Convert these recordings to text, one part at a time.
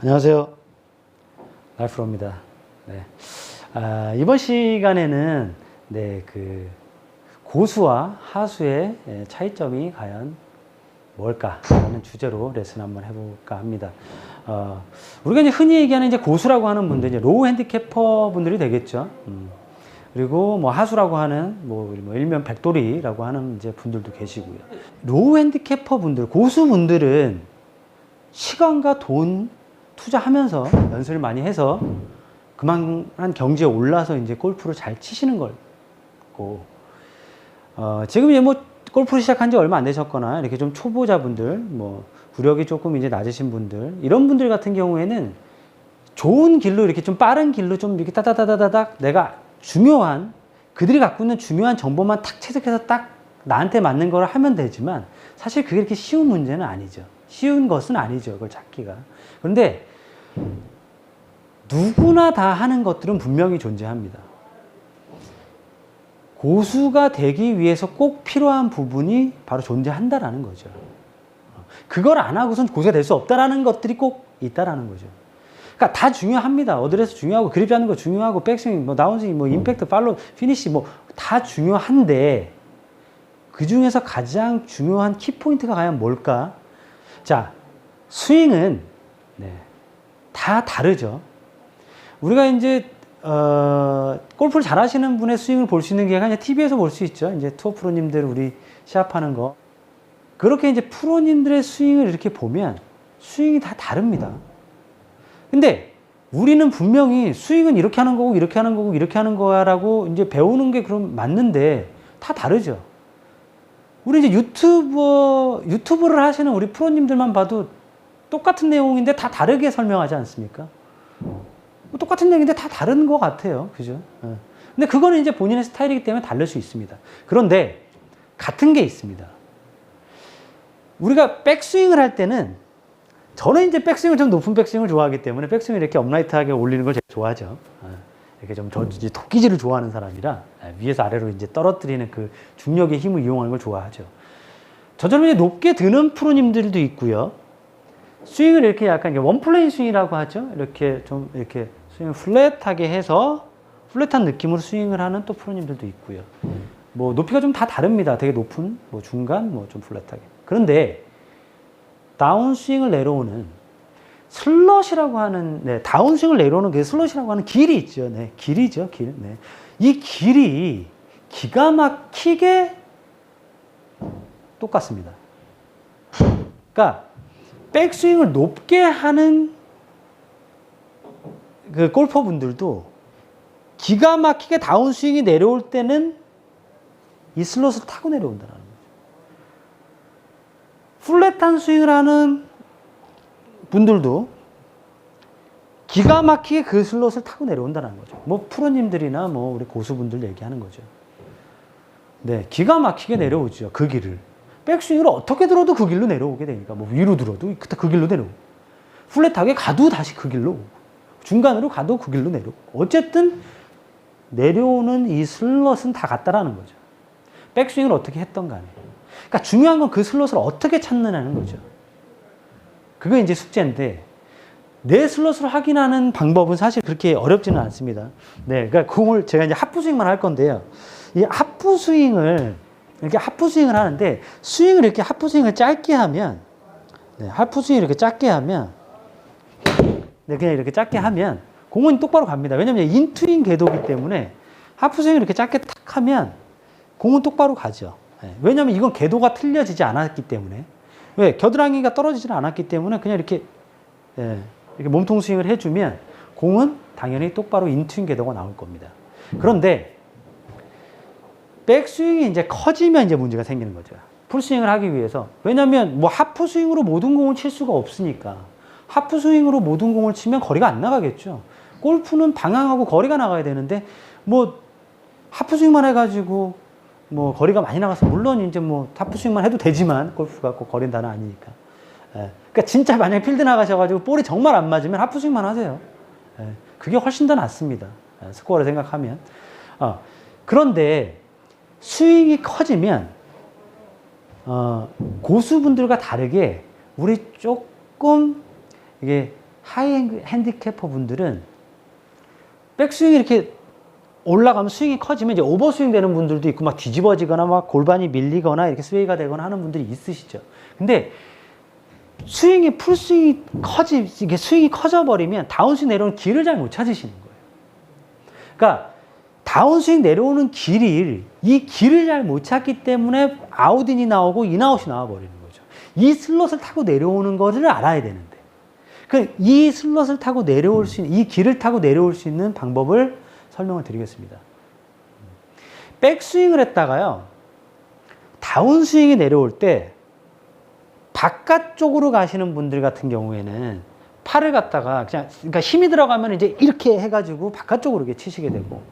안녕하세요. 날프로입니다. 네. 아, 이번 시간에는 네, 그 고수와 하수의 예, 차이점이 과연 뭘까라는 주제로 레슨 한번 해볼까 합니다. 어, 우리가 이제 흔히 얘기하는 이제 고수라고 하는 분들, 이제 로우 핸디캐퍼 분들이 되겠죠. 음. 그리고 뭐 하수라고 하는 뭐, 뭐 일면 백돌이라고 하는 이제 분들도 계시고요. 로우 핸디캐퍼 분들, 고수 분들은 시간과 돈 투자하면서 연습을 많이 해서 그만한 경지에 올라서 이제 골프를 잘 치시는 거고 어, 지금 이제 뭐 골프를 시작한 지 얼마 안 되셨거나 이렇게 좀 초보자분들 뭐 구력이 조금 이제 낮으신 분들 이런 분들 같은 경우에는 좋은 길로 이렇게 좀 빠른 길로 좀 이렇게 따다다다닥 내가 중요한 그들이 갖고 있는 중요한 정보만 탁 채석해서 딱 나한테 맞는 걸 하면 되지만 사실 그게 그렇게 쉬운 문제는 아니죠. 쉬운 것은 아니죠. 그걸 찾기가. 그런데 누구나 다 하는 것들은 분명히 존재합니다. 고수가 되기 위해서 꼭 필요한 부분이 바로 존재한다라는 거죠. 그걸 안 하고선 고수가 될 수 없다라는 것들이 꼭 있다라는 거죠. 그러니까 다 중요합니다. 어드레스 중요하고 그립 잡는 거 중요하고 백스윙, 뭐 다운스윙, 뭐 임팩트, 팔로, 피니시 뭐 다 중요한데 그 중에서 가장 중요한 키 포인트가 과연 뭘까? 자, 스윙은 네, 다 다르죠. 우리가 이제 어, 골프를 잘 하시는 분의 스윙을 볼 수 있는 게 그냥 TV에서 볼 수 있죠. 이제 투어 프로님들 우리 시합하는 거. 그렇게 이제 프로님들의 스윙을 이렇게 보면 스윙이 다 다릅니다. 근데 우리는 분명히 스윙은 이렇게 하는 거고 이렇게 하는 거고 이렇게 하는 거야라고 이제 배우는 게 그럼 맞는데 다 다르죠. 우리 이제 유튜버 유튜브를 하시는 우리 프로님들만 봐도 똑같은 내용인데 다 다르게 설명하지 않습니까? 뭐 똑같은 얘기인데 다 다른 것 같아요. 그죠? 예. 근데 그거는 이제 본인의 스타일이기 때문에 다를 수 있습니다. 그런데 같은 게 있습니다. 우리가 백스윙을 할 때는 저는 이제 백스윙을 좀 높은 백스윙을 좋아하기 때문에 백스윙을 이렇게 업라이트하게 올리는 걸 제일 좋아하죠. 예. 이렇게 좀 저 이제 토끼질을 좋아하는 사람이라 예, 위에서 아래로 이제 떨어뜨리는 그 중력의 힘을 이용하는 걸 좋아하죠. 저처럼 이제 높게 드는 프로님들도 있고요. 스윙을 이렇게 약간 원플레인 스윙이라고 하죠. 이렇게 좀 이렇게 스윙을 플랫하게 해서 플랫한 느낌으로 스윙을 하는 또 프로님들도 있고요. 뭐 높이가 좀 다 다릅니다. 되게 높은, 뭐 중간, 뭐 좀 플랫하게. 그런데 다운 스윙을 내려오는 슬럿이라고 하는 네, 다운스윙을 내려오는 그 슬럿이라고 하는 길이 있죠. 네, 길이죠, 길. 네. 이 길이 기가 막히게 똑같습니다. 그러니까 백스윙을 높게 하는 그 골퍼분들도 기가 막히게 다운스윙이 내려올 때는 이 슬롯을 타고 내려온다는 거죠. 플랫한 스윙을 하는 분들도 기가 막히게 그 슬롯을 타고 내려온다는 거죠. 뭐 프로님들이나 뭐 우리 고수분들 얘기하는 거죠. 네, 기가 막히게 내려오죠. 그 길을. 백스윙을 어떻게 들어도 그 길로 내려오게 되니까 뭐 위로 들어도 그 길로 내려오고 플랫하게 가도 다시 그 길로 오고 중간으로 가도 그 길로 내려오고 어쨌든 내려오는 이 슬롯은 다 같다라는 거죠. 백스윙을 어떻게 했던 간에. 그러니까 중요한 건 그 슬롯을 어떻게 찾느냐는 거죠. 그게 이제 숙제인데 내 슬롯을 확인하는 방법은 사실 그렇게 어렵지는 않습니다. 네, 그러니까 공을 제가 이제 하프 스윙만 할 건데요. 이 하프 스윙을 이렇게 하프 스윙을 하는데 스윙을 이렇게 하프 스윙을 짧게 하면 네, 하프 스윙 이렇게 짧게 하면 네, 그냥 이렇게 짧게 하면 공은 똑바로 갑니다. 왜냐면 인투인 궤도기 때문에 하프 스윙을 이렇게 짧게 탁 하면 공은 똑바로 가죠. 네, 왜냐면 이건 궤도가 틀려지지 않았기 때문에 왜 겨드랑이가 떨어지지 않았기 때문에 그냥 이렇게 예, 이렇게 몸통 스윙을 해주면 공은 당연히 똑바로 인투인 궤도가 나올 겁니다. 그런데 백스윙이 이제 커지면 이제 문제가 생기는 거죠. 풀스윙을 하기 위해서. 왜냐면 뭐 하프 스윙으로 모든 공을 칠 수가 없으니까. 하프 스윙으로 모든 공을 치면 거리가 안 나가겠죠. 골프는 방향하고 거리가 나가야 되는데 뭐 하프 스윙만 해가지고 뭐 거리가 많이 나가서 물론 이제 뭐 하프 스윙만 해도 되지만 골프가 꼭 거리는 단어 아니니까. 예. 그러니까 진짜 만약 필드 나가셔가지고 볼이 정말 안 맞으면 하프 스윙만 하세요. 예. 그게 훨씬 더 낫습니다. 예. 스코어를 생각하면. 어. 그런데 스윙이 커지면 어, 고수분들과 다르게 우리 조금 이게 하이 핸디캐퍼 분들은 백스윙이 이렇게 올라가면 스윙이 커지면 이제 오버스윙 되는 분들도 있고 막 뒤집어지거나 막 골반이 밀리거나 이렇게 스웨이가 되거나 하는 분들이 있으시죠. 근데 스윙이 풀스윙이 커지 이게 스윙이 커져 버리면 다운스윙 내려오는 길을 잘 못 찾으시는 거예요. 그러니까 다운스윙 내려오는 길이 이 길을 잘 못 찾기 때문에 아웃인이 나오고 인아웃이 나와 버리는 거죠. 이 슬롯을 타고 내려오는 것을 알아야 되는데 그 이 슬롯을 타고 내려올 수 있는 이 길을 타고 내려올 수 있는 방법을 설명을 드리겠습니다. 백스윙을 했다가요. 다운스윙이 내려올 때 바깥쪽으로 가시는 분들 같은 경우에는 팔을 갖다가 그냥 그러니까 힘이 들어가면 이제 이렇게 해가지고 바깥쪽으로 이렇게 치시게 되고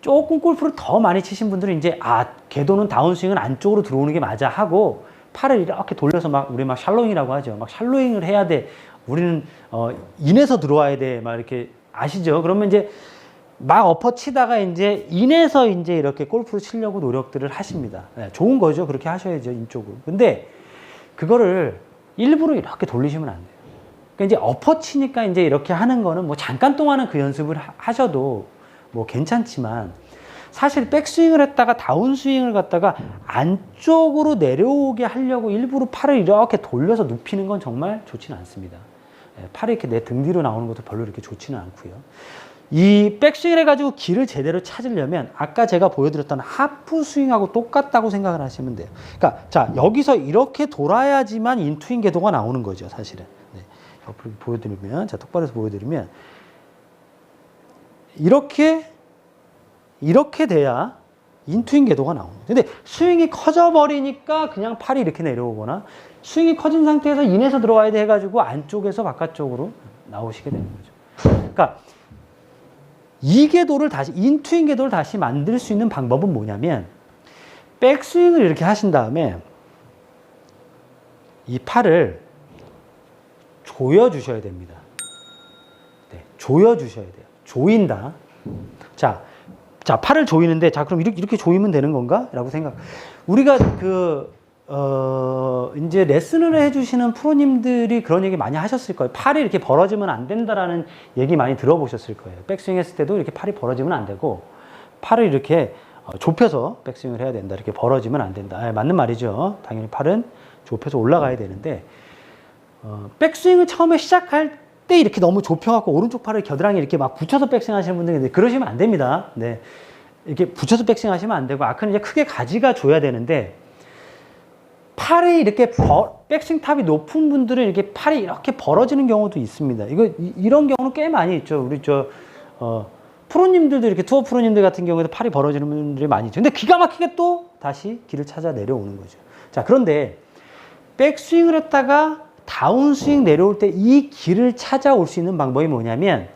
조금 골프를 더 많이 치신 분들은 이제 아 궤도는 다운스윙은 안쪽으로 들어오는 게 맞아 하고 팔을 이렇게 돌려서 막 우리 막 샬로잉이라고 하죠. 막 샬로잉을 해야 돼. 우리는 어 인에서 들어와야 돼. 막 이렇게 아시죠? 그러면 이제 막 엎어 치다가 이제 인에서 이제 이렇게 골프를 치려고 노력들을 하십니다. 네, 좋은 거죠. 그렇게 하셔야죠. 인쪽으로. 근데 그거를 일부러 이렇게 돌리시면 안 돼요. 그러니까 이제 엎어 치니까 이제 이렇게 하는 거는 뭐 잠깐 동안은 그 연습을 하- 하셔도 뭐 괜찮지만 사실 백스윙을 했다가 다운스윙을 갖다가 안쪽으로 내려오게 하려고 일부러 팔을 이렇게 돌려서 눕히는 건 정말 좋지는 않습니다. 예, 팔이 이렇게 내 등 뒤로 나오는 것도 별로 이렇게 좋지는 않고요. 이 백스윙을 해가지고 길을 제대로 찾으려면 아까 제가 보여드렸던 하프 스윙하고 똑같다고 생각을 하시면 돼요. 그러니까 자 여기서 이렇게 돌아야지만 인투인 궤도가 나오는 거죠, 사실은. 네. 옆으로 보여드리면 자 똑바로 해서 보여드리면 이렇게 이렇게 돼야 인투인 궤도가 나오는 거예요. 근데 스윙이 커져 버리니까 그냥 팔이 이렇게 내려오거나 스윙이 커진 상태에서 인에서 들어와야 돼 해가지고 안쪽에서 바깥쪽으로 나오시게 되는 거죠. 그러니까 이 궤도를 다시 인투인 궤도를 다시 만들 수 있는 방법은 뭐냐면 백스윙을 이렇게 하신 다음에 이 팔을 조여 주셔야 됩니다. 네, 조여 주셔야 돼요. 조인다. 자, 자 팔을 조이는데 자 그럼 이렇게 이렇게 조이면 되는 건가? 라고 생각. 우리가 그 어, 이제 레슨을 해주시는 프로님들이 그런 얘기 많이 하셨을 거예요. 팔이 이렇게 벌어지면 안 된다라는 얘기 많이 들어보셨을 거예요. 백스윙 했을 때도 이렇게 팔이 벌어지면 안 되고, 팔을 이렇게 어, 좁혀서 백스윙을 해야 된다. 이렇게 벌어지면 안 된다. 아, 맞는 말이죠. 당연히 팔은 좁혀서 올라가야 되는데, 어, 백스윙을 처음에 시작할 때 이렇게 너무 좁혀갖고 오른쪽 팔을 겨드랑이 이렇게 막 붙여서 백스윙 하시는 분들이 있는데 그러시면 안 됩니다. 네. 이렇게 붙여서 백스윙 하시면 안 되고, 아크는 이제 크게 가지가 줘야 되는데, 팔이 이렇게 버, 백스윙 탑이 높은 분들은 이렇게 팔이 이렇게 벌어지는 경우도 있습니다. 이거 이, 런 경우는 꽤 많이 있죠. 우리 저 어, 프로님들도 이렇게 투어 프로님들 같은 경우에도 팔이 벌어지는 분들이 많이 있죠. 근데 기가 막히게 또 다시 길을 찾아 내려오는 거죠. 자 그런데 백스윙을 했다가 다운스윙 내려올 때 이 길을 찾아올 수 있는 방법이 뭐냐면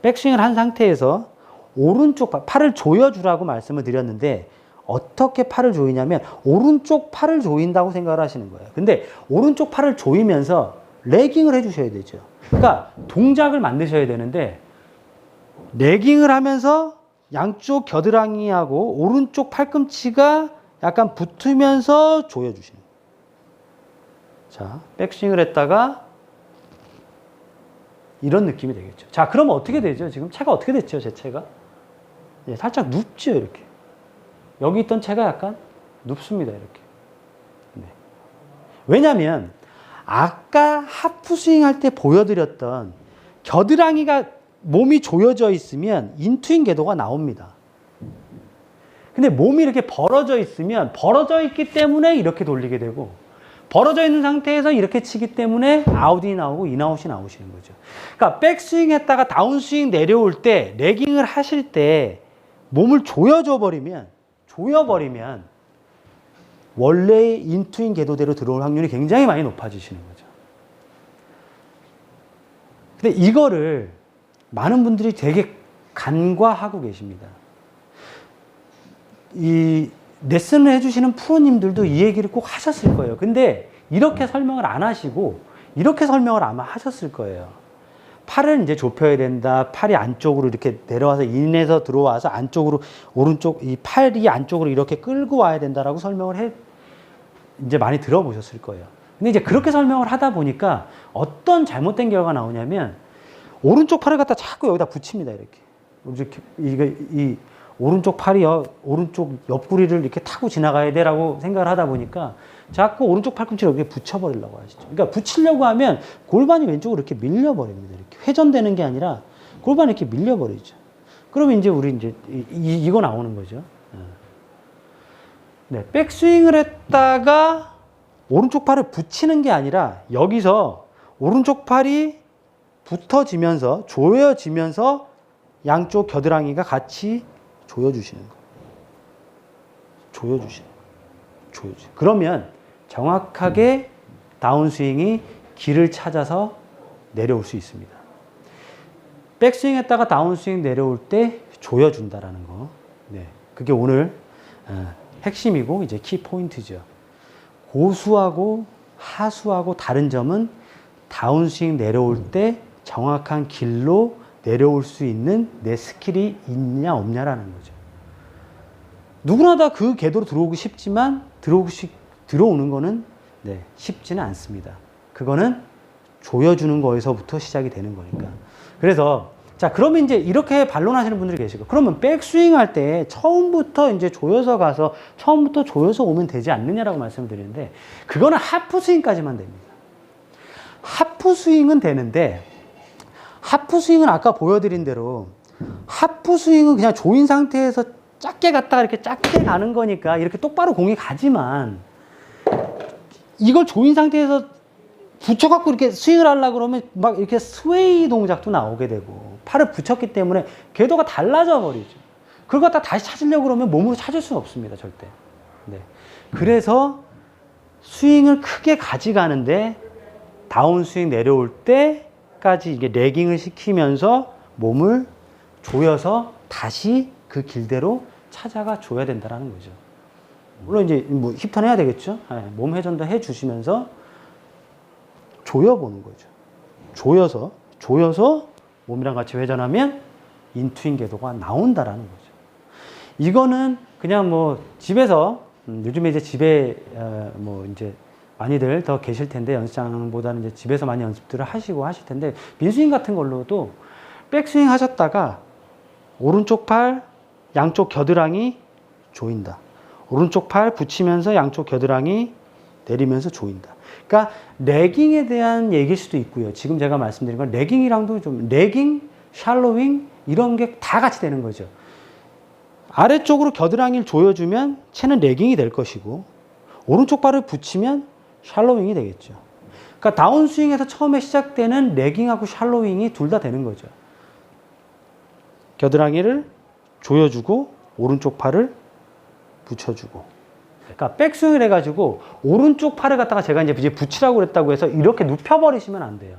백스윙을 한 상태에서 오른쪽 팔, 팔을 조여주라고 말씀을 드렸는데 어떻게 팔을 조이냐면 오른쪽 팔을 조인다고 생각을 하시는 거예요. 근데 오른쪽 팔을 조이면서 레깅을 해주셔야 되죠. 그러니까 동작을 만드셔야 되는데 레깅을 하면서 양쪽 겨드랑이하고 오른쪽 팔꿈치가 약간 붙으면서 조여주시는. 자, 백스윙을 했다가 이런 느낌이 되겠죠. 자, 그러면 어떻게 되죠? 지금 채가 어떻게 됐죠? 제 채가? 예, 살짝 눕죠, 이렇게. 여기 있던 채가 약간 눕습니다, 이렇게. 네. 왜냐면, 아까 하프 스윙 할 때 보여드렸던 겨드랑이가 몸이 조여져 있으면 인투인 궤도가 나옵니다. 근데 몸이 이렇게 벌어져 있으면 벌어져 있기 때문에 이렇게 돌리게 되고 벌어져 있는 상태에서 이렇게 치기 때문에 아웃이 나오고 인아웃이 나오시는 거죠. 그러니까 백스윙 했다가 다운스윙 내려올 때 레깅을 하실 때 몸을 조여줘 버리면 조여버리면 원래의 인투인 궤도대로 들어올 확률이 굉장히 많이 높아지시는 거죠. 근데 이거를 많은 분들이 되게 간과하고 계십니다. 이 레슨을 해주시는 프로님들도 이 얘기를 꼭 하셨을 거예요. 근데 이렇게 설명을 안 하시고 이렇게 설명을 아마 하셨을 거예요. 팔을 이제 좁혀야 된다. 팔이 안쪽으로 이렇게 내려와서 인에서 들어와서 안쪽으로 오른쪽 이 팔이 안쪽으로 이렇게 끌고 와야 된다라고 설명을 해 이제 많이 들어보셨을 거예요. 근데 이제 그렇게 설명을 하다 보니까 어떤 잘못된 결과가 나오냐면 오른쪽 팔을 갖다 자꾸 여기다 붙입니다. 이렇게. 이렇게 이게 이 오른쪽 팔이 요 오른쪽 옆구리를 이렇게 타고 지나가야 돼라고 생각을 하다 보니까 자꾸 오른쪽 팔꿈치를 여기에 붙여버리려고 하시죠. 그러니까 붙이려고 하면 골반이 왼쪽으로 이렇게 밀려버립니다. 이렇게 회전되는 게 아니라 골반이 이렇게 밀려버리죠. 그러면 이제 우리 이제 이, 이- 이거 나오는 거죠. 어. 네, 백스윙을 했다가 오른쪽 팔을 붙이는 게 아니라 여기서 오른쪽 팔이 붙어지면서 조여지면서 양쪽 겨드랑이가 같이 조여주시는 거. 조여주시는 거. 조여주. 그러면 정확하게 다운스윙이 길을 찾아서 내려올 수 있습니다. 백스윙 했다가 다운스윙 내려올 때 조여준다라는 거. 네. 그게 오늘 어, 핵심이고 이제 키 포인트죠. 고수하고 하수하고 다른 점은 다운스윙 내려올 때 정확한 길로 내려올 수 있는 내 스킬이 있냐 없냐라는 거죠. 누구나 다 그 궤도로 들어오고 싶지만 들어오고 싶, 들어오는 거는 네, 쉽지는 않습니다. 그거는 조여주는 거에서부터 시작이 되는 거니까. 그래서 자 그러면 이제 이렇게 반론하시는 분들이 계시고 그러면 백스윙 할 때 처음부터 이제 조여서 가서 처음부터 조여서 오면 되지 않느냐라고 말씀을 드리는데 그거는 하프 스윙까지만 됩니다. 하프 스윙은 되는데 하프 스윙은 아까 보여드린 대로 하프 스윙은 그냥 조인 상태에서 작게 갔다가 이렇게 작게 가는 거니까 이렇게 똑바로 공이 가지만 이걸 조인 상태에서 붙여갖고 이렇게 스윙을 하려고 그러면 막 이렇게 스웨이 동작도 나오게 되고 팔을 붙였기 때문에 궤도가 달라져 버리죠. 그걸 갖다 다시 찾으려고 그러면 몸으로 찾을 수는 없습니다, 절대. 네. 그래서 스윙을 크게 가져가는데 다운 스윙 내려올 때까지 이게 레깅을 시키면서 몸을 조여서 다시 그 길대로 찾아가 줘야 된다라는 거죠. 물론 이제 뭐 힙턴 해야 되겠죠. 네, 몸 회전도 해 주시면서 조여보는 거죠. 조여서 조여서 몸이랑 같이 회전하면 인투인 궤도가 나온다라는 거죠. 이거는 그냥 뭐 집에서 음, 요즘에 이제 집에 어, 뭐 이제 많이들 더 계실 텐데 연습장보다는 이제 집에서 많이 연습들을 하시고 하실 텐데 민스윙 같은 걸로도 백스윙 하셨다가 오른쪽 팔 양쪽 겨드랑이 조인다. 오른쪽 팔 붙이면서 양쪽 겨드랑이 내리면서 조인다. 그러니까 레깅에 대한 얘기일 수도 있고요. 지금 제가 말씀드린 건 레깅이랑도 좀 레깅, 샬로윙 이런 게 다 같이 되는 거죠. 아래쪽으로 겨드랑이를 조여주면 채는 레깅이 될 것이고 오른쪽 발을 붙이면 샬로윙이 되겠죠. 그러니까 다운스윙에서 처음에 시작되는 레깅하고 샬로윙이 둘 다 되는 거죠. 겨드랑이를 조여주고 오른쪽 팔을 붙여주고 그러니까 백스윙을 해가지고 오른쪽 팔을 갖다가 제가 이제 붙이라고 그랬다고 해서 이렇게 눕혀버리시면 안 돼요.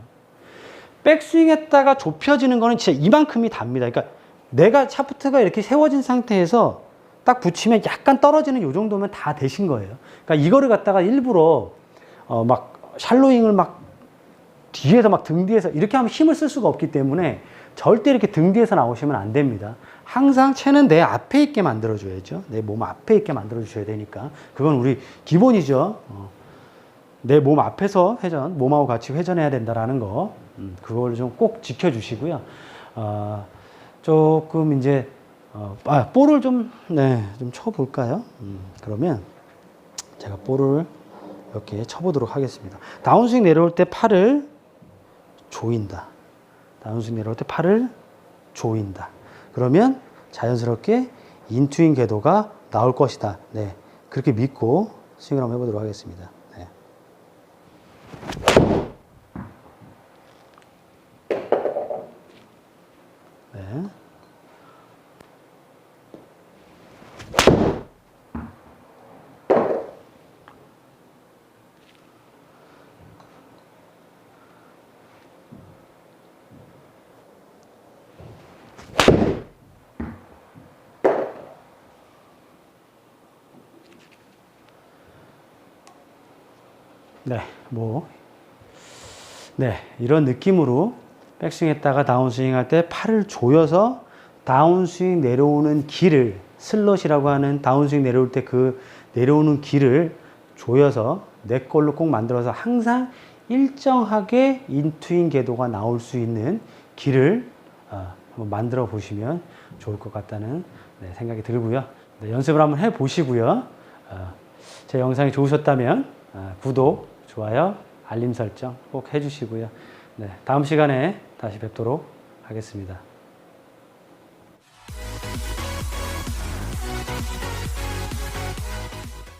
백스윙 했다가 좁혀지는 거는 진짜 이만큼이 답니다. 그러니까 내가 샤프트가 이렇게 세워진 상태에서 딱 붙이면 약간 떨어지는 요 정도면 다 되신 거예요. 그러니까 이거를 갖다가 일부러 어 막 샬로잉을 막 뒤에서 막 등 뒤에서 이렇게 하면 힘을 쓸 수가 없기 때문에 절대 이렇게 등 뒤에서 나오시면 안 됩니다. 항상 채는 내 앞에 있게 만들어줘야죠. 내 몸 앞에 있게 만들어주셔야 되니까. 그건 우리 기본이죠. 어. 내몸 앞에서 회전, 몸하고 같이 회전해야 된다라는 거. 음, 그걸 좀 꼭 지켜주시고요. 어, 조금 이제, 어, 아, 볼을 좀, 네, 좀 쳐볼까요? 음, 그러면 제가 볼을 이렇게 쳐보도록 하겠습니다. 다운스윙 내려올 때 팔을 조인다. 다운스윙 내려올 때 팔을 조인다. 그러면 자연스럽게 인투인 궤도가 나올 것이다. 네. 그렇게 믿고 스윙을 한번 해보도록 하겠습니다. 네. 네. 네, 뭐, 네, 이런 느낌으로 백스윙 했다가 다운스윙 할 때 팔을 조여서 다운스윙 내려오는 길을 슬롯이라고 하는 다운스윙 내려올 때 그 내려오는 길을 조여서 내 걸로 꼭 만들어서 항상 일정하게 인투인 궤도가 나올 수 있는 길을 어, 한번 만들어 보시면 좋을 것 같다는 네, 생각이 들고요. 네, 연습을 한번 해 보시고요. 어, 제 영상이 좋으셨다면 어, 구독, 좋아요, 알림 설정 꼭 해주시고요. 네, 다음 시간에 다시 뵙도록 하겠습니다.